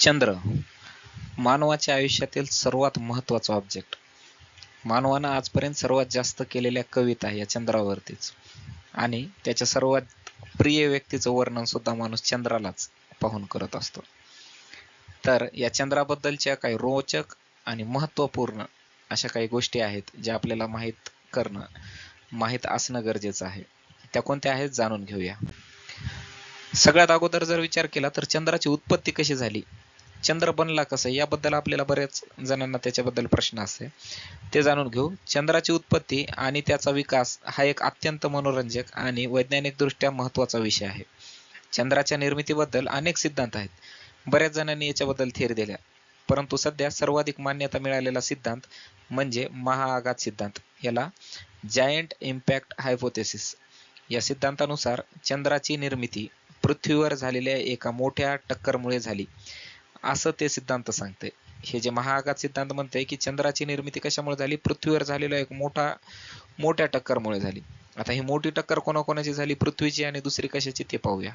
चंद्र मानवाच्या आयुष्यातील सर्वात महत्त्वाचा ऑब्जेक्ट मानवानं आजपर्यंत सर्वात जास्त केलेल्या कविता या चंद्रावरतीच. आणि त्याच्या सर्वात प्रिय व्यक्तीचं वर्णन सुद्धा माणूस चंद्रालाच पाहून करत असतो. तर या चंद्राबद्दलच्या काही रोचक आणि महत्त्वपूर्ण अशा काही गोष्टी आहेत ज्या आपल्याला माहीत करणं माहीत असणं गरजेचं आहे. त्या कोणत्या आहेत जाणून घेऊया. सगळ्यात अगोदर जर विचार केला तर चंद्राची उत्पत्ती कशी झाली? चंद्र बनला कसं याबद्दल आपल्याला बऱ्याच जणांना त्याच्याबद्दल प्रश्न असते. ते जाणून घेऊ. चंद्राची उत्पत्ती आणि त्याचा विकास हा एक अत्यंत मनोरंजक आणि वैज्ञानिकदृष्ट्या महत्त्वाचा विषय आहे. चंद्राच्या निर्मितीबद्दल अनेक सिद्धांत आहेत. बऱ्याच जणांनी याच्याबद्दल थेर दिल्या. परंतु सध्या सर्वाधिक मान्यता मिळालेला सिद्धांत म्हणजे महाआघात सिद्धांत. याला जायंट इम्पॅक्ट हायपोथेसिस या सिद्धांतानुसार चंद्राची निर्मिती पृथ्वीवर झालेल्या एका मोठ्या टक्करमुळे झाली. असं ते सिद्धांत सांगते. हे जे महाआघात सिद्धांत म्हणते की चंद्राची निर्मिती कशामुळे झाली? पृथ्वीवर झालेला एक मोठा मोठ्या टक्करमुळे झाली. आता ही मोठी टक्कर कोणाकोणाची झाली? पृथ्वीची आणि दुसरी कशाची ते पाहूया.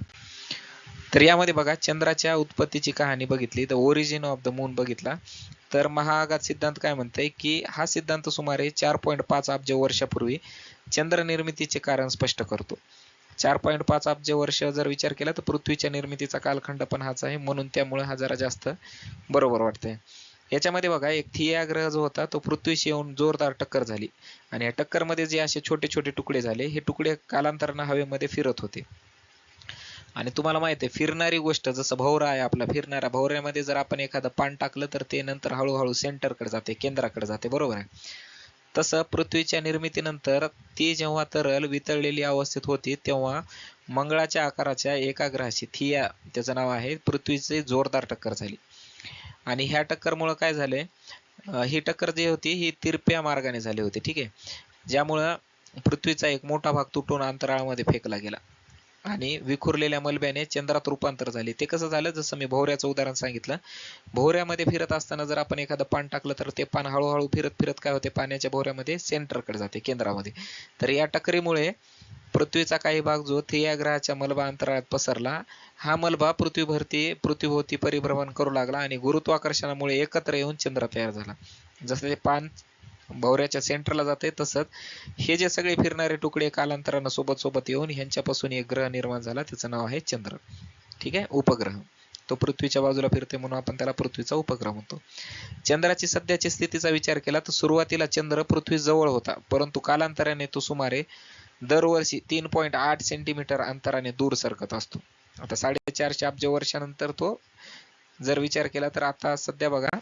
तर यामध्ये बघा चंद्राच्या उत्पत्तीची कहाणी बघितली the origin of the moon बघितला. तर महाआघात सिद्धांत काय म्हणते की हा सिद्धांत सुमारे चार पॉईंट पाच अब्ज वर्षापूर्वी चंद्र निर्मितीचे कारण स्पष्ट करतो. चार पॉईंट पाच अब्ज वर्ष जर विचार केला तर पृथ्वीच्या निर्मितीचा कालखंड पण हाच आहे. म्हणून त्यामुळे हा जरा जास्त बरोबर वाटतंय. याच्यामध्ये बघा एक थिया ग्रह जो होता तो पृथ्वीशी येऊन जोरदार टक्कर झाली. आणि या टक्करमध्ये जे असे छोटे छोटे तुकडे झाले हे तुकडे कालांतरानं हवेमध्ये फिरत होते. आणि तुम्हाला माहीत आहे फिरणारी गोष्ट जसं भवरा आहे आपला फिरणाऱ्या भवऱ्यामध्ये जर आपण एखादं पान टाकलं तर ते नंतर हळूहळू सेंटरकडे जाते केंद्राकडे जाते. बरोबर आहे? तसं पृथ्वीच्या निर्मितीनंतर ती जेव्हा तरल वितळलेली अवस्थेत होती तेव्हा मंगळाच्या आकाराच्या एका ग्रहाची थिया त्याचं नाव आहे पृथ्वीची जोरदार टक्कर झाली. आणि ह्या टक्करमुळं काय झालंय? ही टक्कर जी होती ही तिरप्या मार्गाने झाली होती ठीक आहे? ज्यामुळं पृथ्वीचा एक मोठा भाग तुटून अंतराळामध्ये फेकला गेला. आणि विखुरलेल्या मलब्याने चंद्रात रूपांतर झाले. ते कसं झालं? जसं मी भोवऱ्याचं उदाहरण सांगितलं. भोवऱ्यामध्ये फिरत असताना जर आपण एखादं पान टाकलं तर ते पान हळूहळू फिरत फिरत काय होते? पाण्याच्या भोवऱ्यामध्ये सेंटरकडे जाते केंद्रामध्ये. तर या टकरीमुळे पृथ्वीचा काही भाग जो थिया ग्रहाच्या मलबा अंतराळात पसरला हा मलबा पृथ्वीभरती पृथ्वीभोवती परिभ्रमण करू लागला आणि गुरुत्वाकर्षणामुळे एकत्र येऊन चंद्र तयार झाला. जसं ते पान भवऱ्याच्या सेंटरला जाते तसंच. हे जे सगळे फिरणारे तुकडे कालांतरानं सोबत सोबत येऊन ह्यांच्यापासून एक ग्रह निर्माण झाला. त्याचं नाव आहे चंद्र. ठीक आहे? उपग्रह. तो पृथ्वीच्या बाजूला फिरते म्हणून आपण त्याला पृथ्वीचा उपग्रह म्हणतो. चंद्राची सध्याची स्थितीचा विचार केला तर सुरुवातीला चंद्र पृथ्वी जवळ होता. परंतु कालांतराने तो सुमारे दरवर्षी तीन पॉईंट आठ सेंटीमीटर अंतराने दूर सरकत असतो. आता साडेचारशे अब्ज वर्षानंतर तो जर विचार केला तर आता सध्या बघा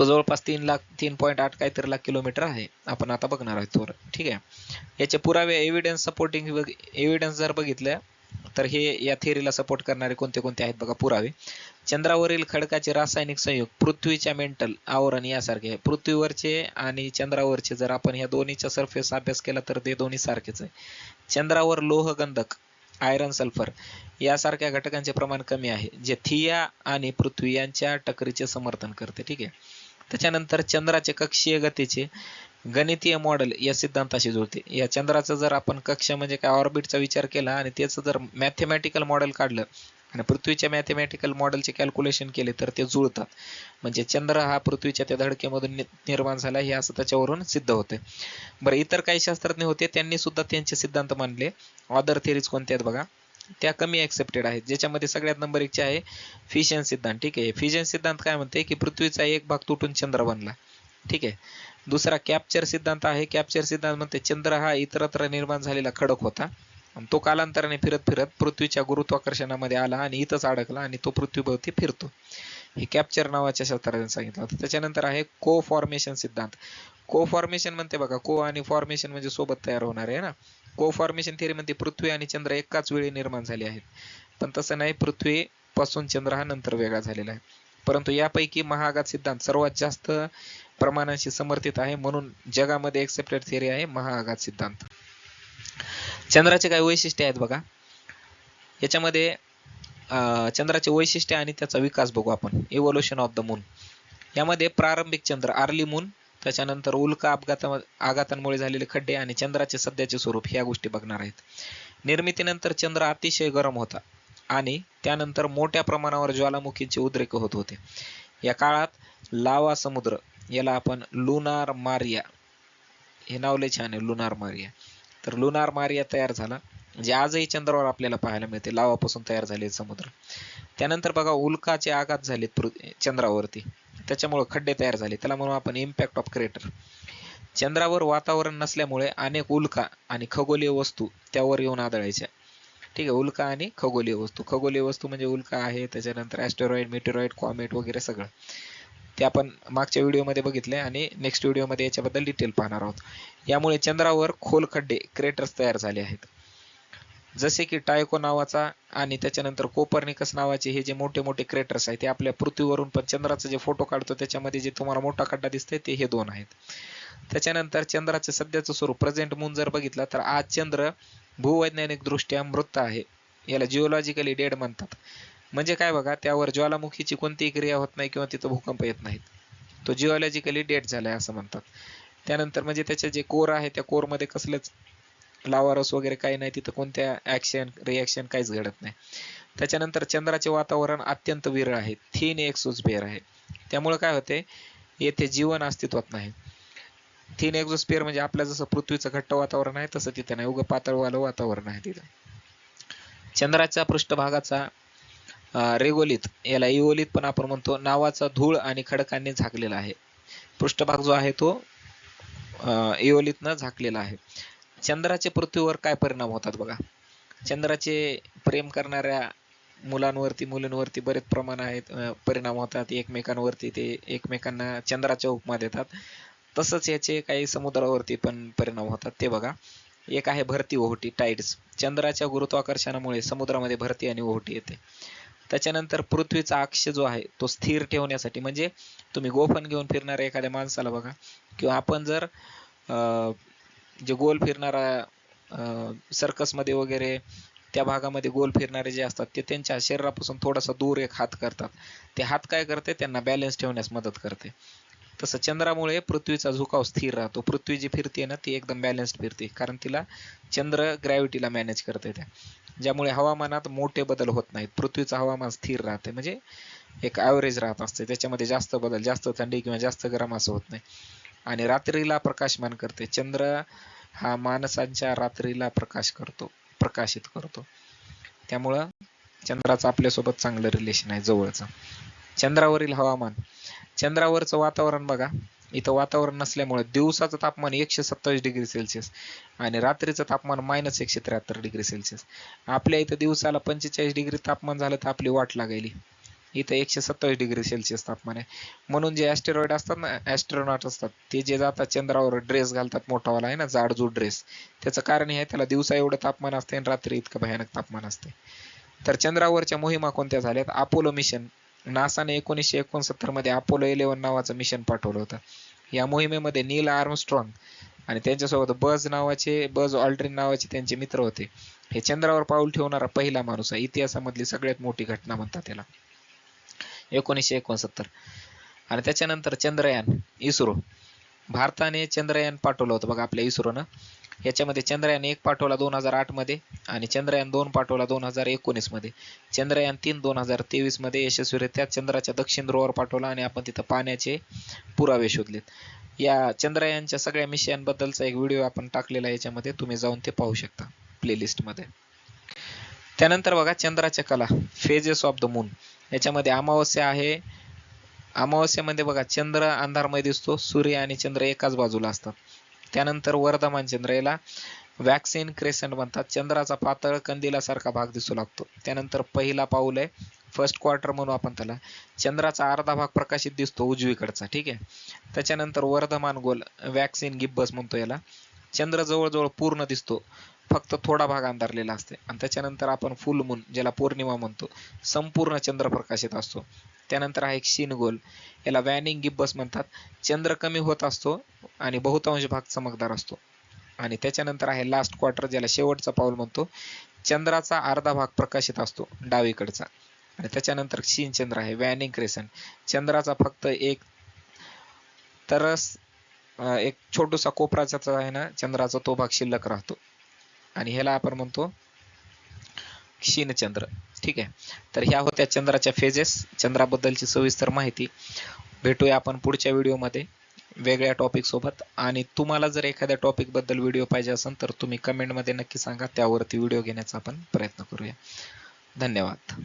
तो जवळपास तीन लाख तीन पॉईंट आठ काहीतरी लाख किलोमीटर आहे. आपण आता बघणार आहोत तो ठीक आहे? याचे पुरावे एव्हिडन्स सपोर्टिंग एव्हिडन्स जर बघितलं तर हे या थिअरीला सपोर्ट करणारे कोणते कोणते आहेत बघा पुरावे. चंद्रावरील खडकाचे रासायनिक संयोग पृथ्वीच्या मेंटल आवरण यासारखे. पृथ्वीवरचे आणि चंद्रावरचे जर आपण या दोन्हीचा सरफेस अभ्यास केला तर ते दोन्ही सारखेच आहे. चंद्रावर लोह गंधक आयरन सल्फर यासारख्या घटकांचे प्रमाण कमी आहे जे थिया आणि पृथ्वी यांच्या टकरीचे समर्थन करते. ठीक आहे? त्याच्यानंतर चंद्राचे कक्षीय गतीचे गणितीय मॉडेल या सिद्धांताशी जुळते. या चंद्राचं जर आपण कक्ष म्हणजे काय ऑर्बिटचा विचार केला आणि त्याचं जर मॅथेमॅटिकल मॉडेल काढलं आणि पृथ्वीच्या मॅथेमॅटिकल मॉडेलचे कॅल्क्युलेशन केले तर ते जुळतात. म्हणजे चंद्र हा पृथ्वीच्या त्या धडकेमधून निर्माण झाला हे असं त्याच्यावरून सिद्ध होते. बरं इतर काही शास्त्रज्ञ होते त्यांनी सुद्धा त्यांचे सिद्धांत मानले ऑदर थेरीज कोणते आहेत बघा? त्या कमी ऍक्सेप्टेड आहेत. ज्याच्यामध्ये सगळ्यात नंबर एकचे आहे फिजन सिद्धांत ठीक आहे? फिजन सिद्धांत काय म्हणते की पृथ्वीचा एक भाग तुटून चंद्र बनला. ठीक आहे? दुसरा कॅप्चर सिद्धांत आहे. कॅप्चर सिद्धांत म्हणते चंद्र हा इतरत्र निर्माण झालेला खडक होता तो कालांतराने फिरत फिरत पृथ्वीच्या गुरुत्वाकर्षणामध्ये आला आणि इथंच अडकला आणि तो पृथ्वीभोवती फिरतो. हे कॅप्चर नावाच्या शास्त्रज्ञाने सांगितलं होतं. त्याच्यानंतर आहे को फॉर्मेशन सिद्धांत को फॉर्मेशन म्हणते बघा को आणि फॉर्मेशन म्हणजे सोबत तयार होणार आहे ना? कोफॉर्मेशन थिअरी म्हणते पृथ्वी आणि चंद्र एकाच वेळी निर्माण झाले आहेत. पण तसं नाही पृथ्वी पासून चंद्र हा नंतर वेगळा झालेला आहे. परंतु यापैकी महागात सिद्धांत सर्वात जास्त प्रमाणाशी समर्थित आहे म्हणून जगामध्ये एक्सेप्टेड थिअरी आहे महाआघात सिद्धांत. चंद्राचे काही वैशिष्ट्य आहेत बघा? याच्यामध्ये चंद्राचे वैशिष्ट्य आणि त्याचा विकास बघू आपण. इव्होल्युशन ऑफ द मून यामध्ये प्रारंभिक चंद्र आर्ली मून त्याच्यानंतर उल्का अपघाता आघातांमुळे झालेले खड्डे आणि चंद्राचे सध्याचे स्वरूप ह्या गोष्टी बघणार आहेत. निर्मितीनंतर चंद्र अतिशय गरम होता आणि त्यानंतर मोठ्या प्रमाणावर ज्वालामुखीचे उद्रेक होत होते. या काळात लावा समुद्र याला आपण लुनार मारिया हे नावले छान आहे लुनार मारिया. तर लुनार मारिया तयार झाला. जे आजही चंद्रावर आपल्याला पाहायला मिळते लावापासून तयार झाले समुद्र. त्यानंतर बघा उल्काचे आघात झालेत पृथ्वी चंद्रावरती. त्याच्यामुळे खड्डे तयार झाले. त्याला म्हणून आपण इम्पॅक्ट ऑफ क्रेटर चंद्रावर वातावरण नसल्यामुळे अनेक उल्का आणि खगोलीय वस्तू त्यावर येऊन आदळायच्या. ठीक आहे उल्का आणि खगोलीय वस्तू. खगोलीय वस्तू म्हणजे उल्का आहे त्याच्यानंतर ॲस्टेरॉइड मेटेरॉइड कॉमेट वगैरे सगळं. ते आपण मागच्या व्हिडिओमध्ये बघितले आणि नेक्स्ट व्हिडिओमध्ये याच्याबद्दल डिटेल पाहणार आहोत. यामुळे चंद्रावर खोल खड्डे क्रेटर्स तयार झाले आहेत. जसे की टायको नावाचा आणि त्याच्यानंतर कोपर्निकस नावाचे हे जे मोठे मोठे क्रेटर्स आहेत ते आपल्या पृथ्वीवरून पण चंद्राचा जे फोटो काढतो त्याच्यामध्ये जे तुम्हाला मोठा खड्डा दिसतोय ते हे दोन आहेत. त्याच्यानंतर चंद्राचं सध्याचं स्वरूप प्रेझेंट मून जर बघितला तर आज चंद्र भूवैज्ञानिक दृष्ट्या मृत आहे. याला जिओलॉजिकली डेड म्हणतात. म्हणजे काय बघा त्यावर ज्वालामुखीची कोणतीही क्रिया होत नाही किंवा तिथं भूकंप येत नाहीत. तो जिओलॉजिकली डेड झालाय असं म्हणतात. त्यानंतर म्हणजे त्याचे जे कोर आहे त्या कोरमध्ये कसलंच लावारस वगैरे काही नाही तिथं कोणत्या ऍक्शन रिॲक्शन काहीच घडत नाही. त्याच्यानंतर चंद्राचे वातावरण अत्यंत विरळ आहे. थीन एक्सोस्फिअर आहे. त्यामुळे काय होते येथे जीवन अस्तित्वात नाही. थीन एक्झोस्फिअर म्हणजे आपलं जसं पृथ्वीचं घट्ट वातावरण आहे तसं तिथं नाही. उगं पातळवालं वातावरण आहे तिथं. चंद्राच्या पृष्ठभागाचा रेगोलित याला इओलित पण आपण म्हणतो नावाचा धूळ आणि खडकांनी झाकलेला आहे. पृष्ठभाग जो आहे तो इओलितनं झाकलेला आहे. चंद्राचे पृथ्वीवर काय परिणाम होतात बघा? चंद्राचे प्रेम करणाऱ्या मुलांवरती मुलींवरती बरेच प्रमाण आहेत. परिणाम होतात. एकमेकांवरती ते एकमेकांना चंद्राच्या उपमा देतात. तसंच याचे काही समुद्रावरती पण परिणाम होतात. ते बघा. एक आहे भरती ओहोटी टाइड्स चंद्राच्या गुरुत्वाकर्षणामुळे समुद्रामध्ये भरती आणि ओहोटी येते. त्याच्यानंतर पृथ्वीचा अक्ष जो आहे तो स्थिर ठेवण्यासाठी म्हणजे तुम्ही गोफन घेऊन फिरणाऱ्या एखाद्या माणसाला बघा किंवा आपण जर अं, जे गोल फिरणारा सर्कसमध्ये वगैरे त्या भागामध्ये गोल फिरणारे जे असतात ते त्यांच्या शरीरापासून थोडासा दूर एक हात करतात. ते हात काय करते? त्यांना बॅलन्स ठेवण्यास मदत करते. तसं चंद्रामुळे पृथ्वीचा झुकाव स्थिर राहतो. पृथ्वी जी फिरते ना ती एकदम बॅलन्स्ड फिरते. कारण तिला चंद्र ग्रॅव्हिटीला मॅनेज करते त्या. ज्यामुळे हवामानात मोठे बदल होत नाहीत. पृथ्वीचं हवामान स्थिर राहते. म्हणजे एक ॲव्हरेज राहत असते. त्याच्यामध्ये जास्त बदल जास्त थंडी किंवा जास्त गरम असं होत नाही. आणि रात्रीला प्रकाशमान करते. चंद्र हा माणसांच्या रात्रीला प्रकाश करतो प्रकाशित करतो. त्यामुळं चंद्राचं आपल्यासोबत चांगलं रिलेशन आहे जवळचं. चंद्रावरील हवामान. चंद्रावरचं वातावरण बघा. इथं वातावरण नसल्यामुळे दिवसाचं तापमान एकशे सत्तावीस डिग्री सेल्सिअस आणि रात्रीचं तापमान मायनस एकशे त्र्याहत्तर डिग्री सेल्सिअस. आपल्या इथं दिवसाला पंचेचाळीस डिग्री तापमान झालं तर आपली वाट लागायली. इथं एकशे सत्तावीस डिग्री सेल्सिअस तापमान आहे. म्हणून जे ॲस्टेरॉइड असतात ना ॲस्ट्रॉनॉट असतात ते जे जातात चंद्रावर ड्रेस घालतात मोठावाला आहे ना जाडजूड ड्रेस त्याचं कारण हे आहे त्याला दिवसा एवढं तापमान असते आणि रात्री इतकं भयानक तापमान असते तर चंद्रावरच्या मोहिमा कोणत्या झाल्यात? अपोलो मिशन नासाने एकोणीसशे एकोणसत्तरमध्ये अपोलो इलेव्हन नावाचं मिशन पाठवलं होतं. या मोहिमेमध्ये नील आर्मस्ट्रॉंग आणि त्यांच्यासोबत बज नावाचे बज ऑल्ड्रिन नावाचे त्यांचे मित्र होते. हे चंद्रावर पाऊल ठेवणारा पहिला माणूस आहे. इतिहासामधली सगळ्यात मोठी घटना म्हणतात त्याला. एकोणीसशे एकोणसत्तर. आणि त्याच्यानंतर चंद्रयान इस्रो. भारताने चंद्रयान पाठवलं होतं बघा आपल्या इस्रोनं. याच्यामध्ये चंद्रयान एक पाठवला दोन हजार आठमध्ये आणि चंद्रयान दोन पाठवला दोन हजार एकोणीसमध्ये चंद्रयान तीन दोन हजार तेवीसमध्ये यशस्वीरित्या चंद्राच्या दक्षिण ध्रुवावर पाठवला आणि आपण तिथं पाण्याचे पुरावे शोधलेत. या चंद्रयानच्या सगळ्या मिशनबद्दलचा एक व्हिडिओ आपण टाकलेला आहे याच्यामध्ये तुम्ही जाऊन ते पाहू शकता प्लेलिस्टमध्ये त्यानंतर बघा चंद्राच्या कला फेजेस ऑफ द मून याच्यामध्ये अमावस्या आहे. अमावस्यामध्ये बघा चंद्र अंधारमय दिसतो सूर्य आणि चंद्र एकाच बाजूला असतात. त्यानंतर वर्धमान चंद्र याला वॅक्सिन क्रेसेंट म्हणतात. चंद्राचा पातळ कंदिलासारखा भाग दिसू लागतो. त्यानंतर पहिला पाऊल आहे फर्स्ट क्वार्टर म्हणू आपण त्याला. चंद्राचा अर्धा भाग प्रकाशित दिसतो उजवीकडचा ठीक आहे? त्याच्यानंतर वर्धमान गोल वॅक्सिन गिब्बस म्हणतो याला. चंद्र जवळजवळ पूर्ण दिसतो. फक्त थोडा भाग अंधारलेला असते. आणि त्याच्यानंतर आपण फुल मून ज्याला पौर्णिमा म्हणतो संपूर्ण चंद्र प्रकाशित असतो. त्यानंतर आहे क्षीण गोल याला वॅनिंग गिब्बस म्हणतात. चंद्र कमी होत असतो आणि बहुतांश भाग चमकदार असतो. आणि त्याच्यानंतर आहे लास्ट क्वार्टर ज्याला शेवटचा पाऊल म्हणतो. चंद्राचा अर्धा भाग प्रकाशित असतो डावीकडचा. आणि त्याच्यानंतर क्षीण चंद्र आहे वॅनिंग क्रेसन चंद्राचा फक्त एक तरस एक छोटूसा कोपराचा आहे ना चंद्राचा तो भाग शिल्लक राहतो. आणि ह्याला आपण म्हणतो क्षीणचंद्र. ठीक आहे? तर ह्या होत्या चंद्राच्या फेजेस चंद्राबद्दलची सविस्तर माहिती भेटूया आपण पुढच्या व्हिडिओमध्ये वेगळ्या टॉपिक सोबत. आणि तुम्हाला जर एखाद्या टॉपिकबद्दल व्हिडिओ पाहिजे असेल तर तुम्ही कमेंटमध्ये नक्की सांगा. त्यावरती व्हिडिओ घेण्याचा आपण प्रयत्न करूया. धन्यवाद.